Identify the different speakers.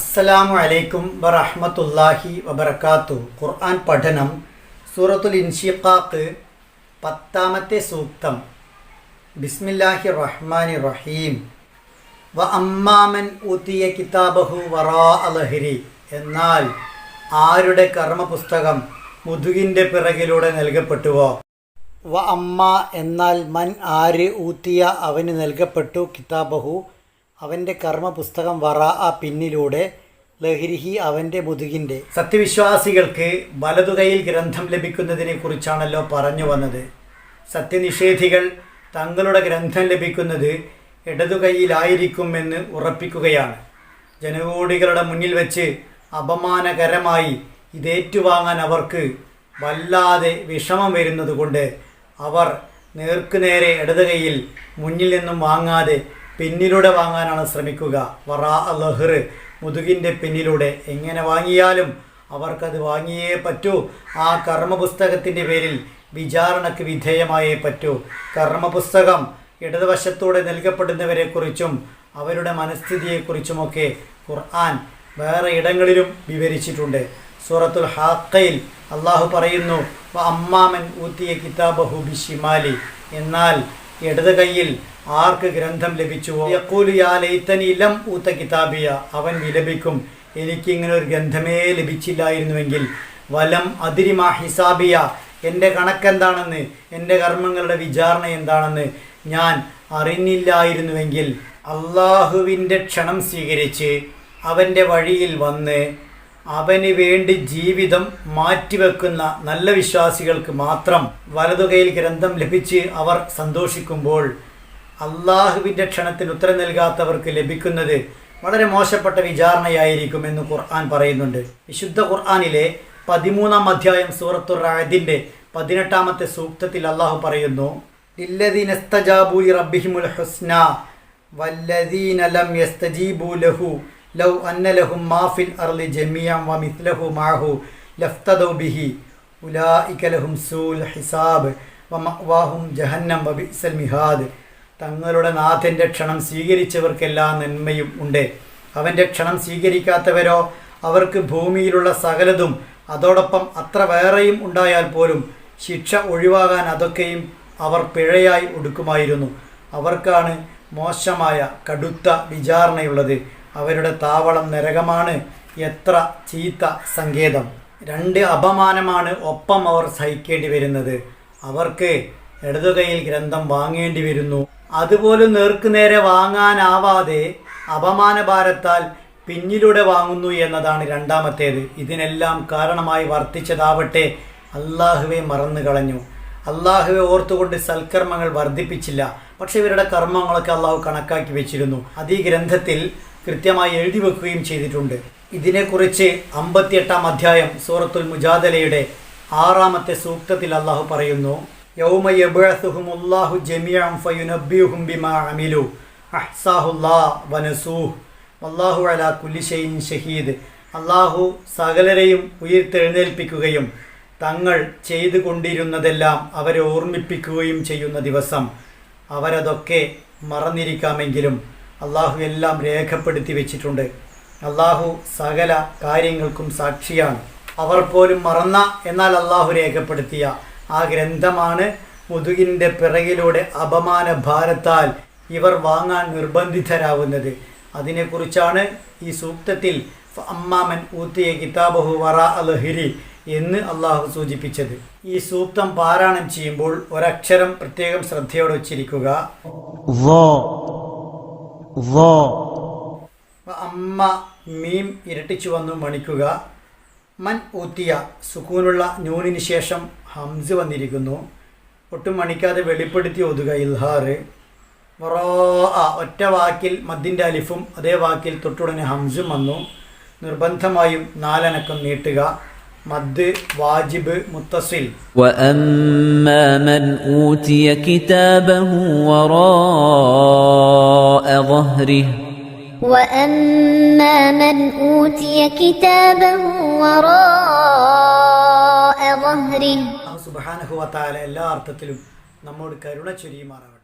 Speaker 1: അസ്സലാമു അലൈക്കും വറഹ്മത്തുള്ളാഹി വബർക്കാത്തു ഖുർആൻ പഠനം സൂറത്തുൽ ഇൻഷിഖാഖ് പത്താമത്തെ സൂക്തം. ബിസ്മില്ലാഹി റഹ്മാനി റഹീം വ അമ്മാമൻ ഊത്തിയ കിതാബഹു വറാ അലഹരി എന്നാൽ ആരുടെ കർമ്മപുസ്തകം മുതുകിന്റെ പിറകിലൂടെ നൽകപ്പെട്ടുവോ? വ അമ്മ എന്നാൽ മൻ ആര് ഊത്തിയ അവന് നൽകപ്പെട്ടു കിതാബഹു അവന്റെ കർമ്മപുസ്തകം വറ ആ പിന്നിലൂടെ ലഹരിഹി അവന്റെ മുതുകിന്റെ സത്യവിശ്വാസികൾക്ക് വലതുകൈയിൽ ഗ്രന്ഥം ലഭിക്കുന്നതിനെ കുറിച്ചാണല്ലോ പറഞ്ഞു വന്നത്. സത്യനിഷേധികൾ തങ്ങളുടെ ഗ്രന്ഥം ലഭിക്കുന്നത് ഇടതുകൈയിലായിരിക്കുമെന്ന് ഉറപ്പിക്കുകയാണ്. ജനകോടികളുടെ മുന്നിൽ വെച്ച് അപമാനകരമായി ഇതേറ്റുവാങ്ങാൻ അവർക്ക് വല്ലാതെ വിഷമം വരുന്നതുകൊണ്ട് അവർ നേർക്കുനേരെ ഇടതുകൈയിൽ മുന്നിൽ നിന്നും വാങ്ങാതെ പിന്നിലൂടെ വാങ്ങാനാണ് ശ്രമിക്കുക. വറാ ലഹ്റ് മുതുകിന്റെ പിന്നിലൂടെ എങ്ങനെ വാങ്ങിയാലും അവർക്കത് വാങ്ങിയേ പറ്റൂ. ആ കർമ്മപുസ്തകത്തിന്റെ പേരിൽ വിചാരണയ്ക്ക് വിധേയമായേ പറ്റൂ. കർമ്മപുസ്തകം ഇടതുവശത്തൂടെ നൽകപ്പെടുന്നവരെക്കുറിച്ചും അവരുടെ മനസ്ഥിതിയെക്കുറിച്ചുമൊക്കെ ഖുർആൻ വേറെ ഇടങ്ങളിലും വിവരിച്ചിട്ടുണ്ട്. സൂറത്തുൽ ഹാക്കയിൽ അള്ളാഹു പറയുന്നു അമ്മാമൻ ഊത്തിയ കിതാബഹു ബിഷിമാലി എന്നാൽ ഇടത് കൈയിൽ ആർക്ക് ഗ്രന്ഥം ലഭിച്ചുവോ? യഖൂലു യാ ലം ഊത്ത കിതാബിയ. അവൻ വിലപിക്കും. എനിക്കിങ്ങനെ ഒരു ഗ്രന്ഥമേ ലഭിച്ചില്ലായിരുന്നുവെങ്കിൽ വലം അതിരിമാ ഹിസാബിയ. എന്റെ കണക്കെന്താണെന്ന്? എന്റെ കർമ്മങ്ങളുടെ വിചാരണ എന്താണെന്ന് ഞാൻ അറിഞ്ഞില്ലായിരുന്നുവെങ്കിൽ അള്ളാഹുവിന്റെ ക്ഷണം സ്വീകരിച്ച് അവന്റെ വഴിയിൽ വന്ന് അവന് വേണ്ടി ജീവിതം മാറ്റിവെക്കുന്ന നല്ല വിശ്വാസികൾക്ക് മാത്രം വലതുകയിൽ ഗ്രന്ഥം ലഭിച്ച് അവർ സന്തോഷിക്കുമ്പോൾ അള്ളാഹുവിന്റെ ക്ഷണത്തിന് ഉത്തരം നൽകാത്തവർക്ക് ലഭിക്കുന്നത് വളരെ മോശപ്പെട്ട വിചാരണയായിരിക്കും എന്ന് ഖുർആൻ പറയുന്നുണ്ട്. വിശുദ്ധ ഖുർആനിലെ പതിമൂന്നാം അധ്യായം സൂറത്തു റാദിന്റെ പതിനെട്ടാമത്തെ സൂക്തത്തിൽ അള്ളാഹു പറയുന്നു "ലില്ലദീന ഇസ്തജാബൂ ലിറബ്ബിഹിമുൽ ഹുസ്ന വല്ലദീന ലം യസ്തജീബൂ ലഹു ലൗ അന്നലഹും മാഫിൽ അർലി ജമിയാം വ മഅഹു ലഫ്തദൗ ബിഹി ഉലായിക ലഹും സൂൽ ഹിസാബ് വ ജഹന്നം വ ബിഅ്സൽ മിഹാദ്. തങ്ങളുടെ നാഥന്റെ ക്ഷണം സ്വീകരിച്ചവർക്കെല്ലാം നന്മയും ഉണ്ട്. അവന്റെ ക്ഷണം സ്വീകരിക്കാത്തവരോ അവർക്ക് ഭൂമിയിലുള്ള സകലതും അതോടൊപ്പം അത്ര വേറെയും ഉണ്ടായാൽ പോലും ശിക്ഷ ഒഴിവാകാൻ അതൊക്കെയും അവർ പിഴയായി ഒടുക്കുമായിരുന്നു. അവർക്കാണ് മോശമായ കടുത്ത വിചാരണയുള്ളത്. അവരുടെ താവളം നരകമാണ്. എത്ര ചീത്ത സങ്കേതം. രണ്ട് അപമാനമാണ് ഒപ്പം അവർ സഹിക്കേണ്ടി വരുന്നത്. അവർക്ക് ഇടതുകൈയിൽ ഗ്രന്ഥം വാങ്ങേണ്ടി വരുന്നു. അതുപോലും നേർക്കുനേരെ വാങ്ങാനാവാതെ അപമാനഭാരത്താൽ പിന്നിലൂടെ വാങ്ങുന്നു എന്നതാണ് രണ്ടാമത്തേത്. ഇതിനെല്ലാം കാരണമായി വർത്തിച്ചതാവട്ടെ. അള്ളാഹുവെ മറന്നു കളഞ്ഞു. അള്ളാഹുവെ ഓർത്തുകൊണ്ട് സൽക്കർമ്മങ്ങൾ വർദ്ധിപ്പിച്ചില്ല. പക്ഷെ ഇവരുടെ കർമ്മങ്ങളൊക്കെ അള്ളാഹു കണക്കാക്കി വെച്ചിരുന്നു. അത് ഈ ഗ്രന്ഥത്തിൽ കൃത്യമായി എഴുതി വെക്കുകയും ചെയ്തിട്ടുണ്ട്. ഇതിനെക്കുറിച്ച് അമ്പത്തിയെട്ടാം അധ്യായം സൂറത്തുൽ മുജാദലയുടെ ആറാമത്തെ സൂക്തത്തിൽ അള്ളാഹു പറയുന്നു യൗമ ബിമാ അമിലു. ഷഹീദ്. അള്ളാഹു സകലരെയും ഉയർത്തെഴുന്നേൽപ്പിക്കുകയും തങ്ങൾ ചെയ്തു കൊണ്ടിരുന്നതെല്ലാം അവരെ ഓർമ്മിപ്പിക്കുകയും ചെയ്യുന്ന ദിവസം അവരതൊക്കെ മറന്നിരിക്കാമെങ്കിലും അള്ളാഹു എല്ലാം രേഖപ്പെടുത്തി വെച്ചിട്ടുണ്ട്. അള്ളാഹു സകല കാര്യങ്ങൾക്കും സാക്ഷിയാണ്. അവർ പോലും മറന്ന എന്നാൽ അള്ളാഹു രേഖപ്പെടുത്തിയ ആ ഗ്രന്ഥമാണ് മുതുകിന്റെ പിറകിലൂടെ അപമാന ഭാരത്താൽ ഇവർ വാങ്ങാൻ നിർബന്ധിതരാവുന്നത്. അതിനെക്കുറിച്ചാണ് ഈ സൂക്തത്തിൽ അമ്മാമൻ ഊത്തിയ കിതാബഹു വറ അലഹിരി എന്ന് അള്ളാഹു സൂചിപ്പിച്ചത്. ഈ സൂക്തം പാരായണം ചെയ്യുമ്പോൾ ഒരക്ഷരം പ്രത്യേകം ശ്രദ്ധയോടെ ഉച്ചരിക്കുക അമ്മ മീം ഇരട്ടിച്ചു വന്നു മണിക്കുക. മൻ ഊത്തിയ സുക്കൂനുള്ള നൂനിന് ശേഷം ഹംസ് വന്നിരിക്കുന്നു. ഒട്ടും മണിക്കാതെ വെളിപ്പെടുത്തി ഓതുക ഇൽഹാറ് വറോ ആ ഒറ്റ വാക്കിൽ മദ്ദിന്റെ അലിഫും അതേ വാക്കിൽ തൊട്ടുടനെ ഹംസും വന്നു. നിർബന്ധമായും നാലനക്കം നീട്ടുക. മദ് വാജിബ് മുത്തസിൽ
Speaker 2: واما من اوتي كتابه وراء ظهره
Speaker 3: واما من اوتي كتابه وراء ظهره
Speaker 1: സുബാനഹുവത്തായ എല്ലാ അർത്ഥത്തിലും നമ്മോട് കരുണ ചൊരിയുമാറാവട്ടെ